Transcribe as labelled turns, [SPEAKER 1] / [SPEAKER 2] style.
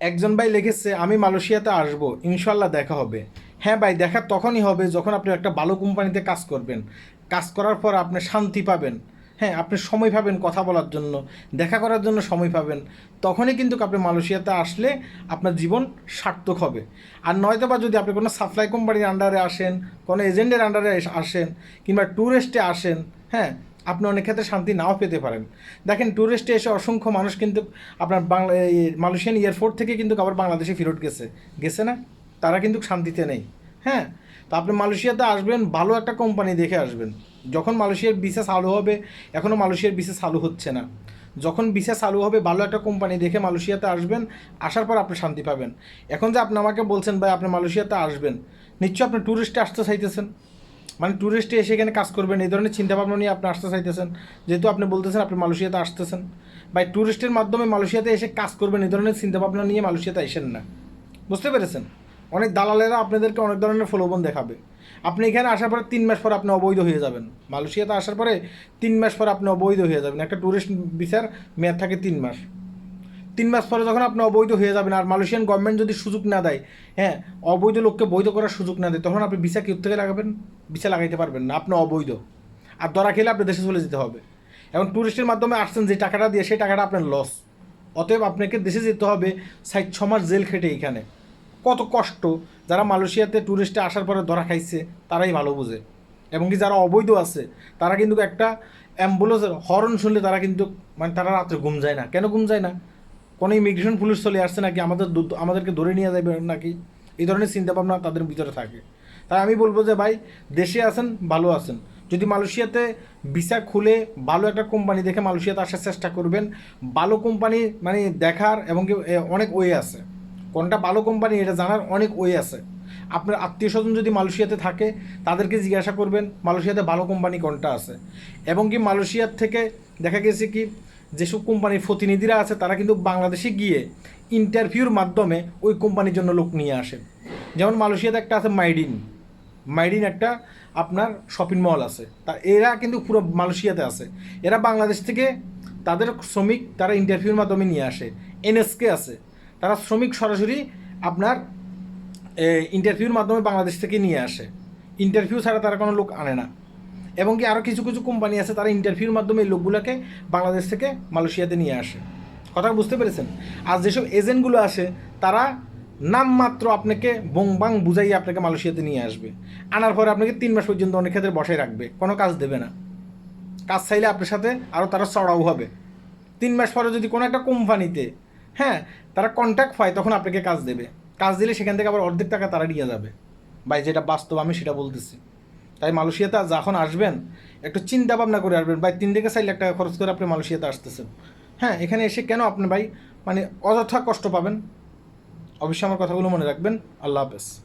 [SPEAKER 1] একজন ভাই লিখেছে, আমি মালয়েশিয়াতে আসব ইনশাল্লাহ দেখা হবে। হ্যাঁ ভাই, দেখা তখনই হবে যখন আপনি একটা ভালো কোম্পানিতে কাজ করবেন। কাজ করার পর আপনি শান্তি পাবেন। হ্যাঁ আপনি সময় পাবেন কথা বলার জন্য, দেখা করার জন্য সময় পাবেন। তখনই কিন্তু আপনি মালয়েশিয়াতে আসলে আপনার জীবন সার্থক হবে। আর নয়তো বা যদি আপনি কোনো সাপ্লাই কোম্পানির আন্ডারে আসেন, কোনো এজেন্টের আন্ডারে আসেন, কিংবা ট্যুরিস্টে আসেন হ্যাঁ আপনি অনেক ক্ষেত্রে শান্তি নাও পেতে পারেন। দেখেন ট্যুরিস্টে এসে অসংখ্য মানুষ কিন্তু আপনার বাংলা মালয়েশিয়ান এয়ারপোর্ট থেকে কিন্তু আবার বাংলাদেশে ফেরত গেছে। গেছে না? তারা কিন্তু শান্তিতে নেই। হ্যাঁ? তো আপনি মালয়েশিয়াতে আসবেন, ভালো একটা কোম্পানি দেখে আসবেন। যখন মালয়েশিয়ার বিসা চালু হবে এখনও মালয়েশিয়ার বিসা চালু হচ্ছে না। যখন বিসা চালু হবে, ভালো একটা কোম্পানি দেখে মালয়েশিয়াতে আসবেন, আসার পর আপনি শান্তি পাবেন। এখন যে আপনি আমাকে বলছেন, ভাই, আপনি মালয়েশিয়াতে আসবেন। নিশ্চয়ই আপনি ট্যুরিস্টে আসতে চাইতেছেন। মানে ট্যুরিস্টে এসে এখানে কাজ করবেন, এই ধরনের চিন্তাভাবনা নিয়ে আপনি আসতে চাইতেছেন। যেহেতু আপনি বলতেছেন আপনি মালয়েশিয়াতে আসতেছেন। বা ট্যুরিস্টের মাধ্যমে মালয়েশিয়াতে এসে কাজ করবেন, এই ধরনের চিন্তাভাবনা নিয়ে মালয়েশিয়াতে আসেন না। বুঝতে পেরেছেন? অনেক দালালেরা আপনাদেরকে অনেক ধরনের প্রলোভন দেখাবে। আপনি এখানে আসার পরে তিন মাস পর আপনি অবৈধ হয়ে যাবেন। মালয়েশিয়াতে আসার পরে তিন মাস পর আপনি অবৈধ হয়ে যাবেন। একটা ট্যুরিস্ট ভিসার মেয়াদ থাকে তিন মাস। তিন মাস পরে যখন আপনি অবৈধ হয়ে যাবেন আর মালয়েশিয়ান গভর্নমেন্ট যদি সুযোগ না দেয় হ্যাঁ অবৈধ লোককে বৈধ করার সুযোগ না দেয়, তখন আপনি ভিসা কি থেকে লাগাবেন? ভিসা লাগাইতে পারবেন না, আপনি অবৈধ। আর ধরা খেলে আপনি দেশে চলে যেতে হবে। এখন ট্যুরিস্টের মাধ্যমে আসছেন, যে টাকাটা দিয়ে, সেই টাকাটা আপনার লস অতএব আপনাকে দেশে যেতে হবে ষাট ছ মাস জেল খেটে এখানে। কত কষ্ট, যারা মালয়েশিয়াতে ট্যুরিস্টে আসার পরে ধরা খাইছে, তারাই ভালো বোঝে। এবং কি যারা অবৈধ আছে, তারা কিন্তু একটা অ্যাম্বুলেন্সের হর্ন শুনলে তারা কিন্তু মানে তারা রাত্রে ঘুম যায় না। কেন ঘুম যায় না? কোনো ইমিগ্রেশন পুলিশ চলে আসছে নাকি আমাদের আমাদেরকে ধরে নিয়ে যাবে নাকি? এই ধরনের চিন্তাভাবনা তাদের ভিতরে থাকে। তাই আমি বলব যে, ভাই, দেশে আছেন, ভালো আছেন। যদি মালয়েশিয়াতে ভিসা খুলে ভালো একটা কোম্পানি দেখে মালয়েশিয়াতে আসার চেষ্টা করবেন, ভালো কোম্পানি মানে দেখার এবং কি অনেক ওয়ে আছে। কোনটা ভালো কোম্পানি এটা জানার অনেক ওয়ে আছে। আপনার আত্মীয় স্বজন যদি মালয়েশিয়াতে থাকে, তাদেরকে জিজ্ঞাসা করবেন মালয়েশিয়াতে ভালো কোম্পানি কোনটা আছে। এবং কি মালয়েশিয়ার থেকে দেখা গেছে কি যেসব কোম্পানির প্রতিনিধিরা আছে, তারা কিন্তু বাংলাদেশে গিয়ে ইন্টারভিউর মাধ্যমে ওই কোম্পানির জন্য লোক নিয়ে আসে। যেমন মালয়েশিয়াতে একটা আছে মাইডিন মাইডিন একটা আপনার শপিং মল আছে। তা এরা কিন্তু পুরো মালয়েশিয়াতে আছে। এরা বাংলাদেশ থেকে তাদের শ্রমিক তারা ইন্টারভিউর মাধ্যমে নিয়ে আসে। এনএসকে আছে। তারা শ্রমিক সরাসরি আপনার ইন্টারভিউর মাধ্যমে বাংলাদেশ থেকে নিয়ে আসে। ইন্টারভিউ ছাড়া তারা কোনো লোক আনে না। এবং কি আরও কিছু কিছু কোম্পানি আছে তারা ইন্টারভিউর মাধ্যমে এই লোকগুলোকে বাংলাদেশ থেকে মালয়েশিয়াতে নিয়ে আসে। কথা বুঝতে পেরেছেন? আর যেসব এজেন্টগুলো আসে তারা নামমাত্র আপনাকে বং বাং বুঝাইয়ে আপনাকে মালয়েশিয়াতে নিয়ে আসবে। আনার পরে আপনাকে তিন মাস পর্যন্ত অনেক ক্ষেত্রে বসায় রাখবে। কোনো কাজ দেবে না। কাজ চাইলে আপনার সাথে আরও তারা চড়াও হবে। তিন মাস পরে যদি কোনো একটা কোম্পানিতে হ্যাঁ তারা কন্ট্যাক্ট পায়, তখন আপনাকে কাজ দেবে। কাজ দিলে সেখান থেকে আবার অর্ধেক টাকা তারা নিয়ে যাবে। ভাই, যেটা বাস্তব, আমি সেটা বলতেছি। তাই মালয়েশিয়াতে যখন আসবেন, একটু চিন্তা ভাবনা করে আসবেন, ভাই, তিন থেকে চাইলে লাখ টাকা খরচ করে আপনি মালয়েশিয়াতে আসতেছেন। হ্যাঁ এখানে এসে কেন আপনি, ভাই মানে অযথা কষ্ট পাবেন? অবশ্যই আমার কথাগুলো মনে রাখবেন। আল্লাহ হাফেজ।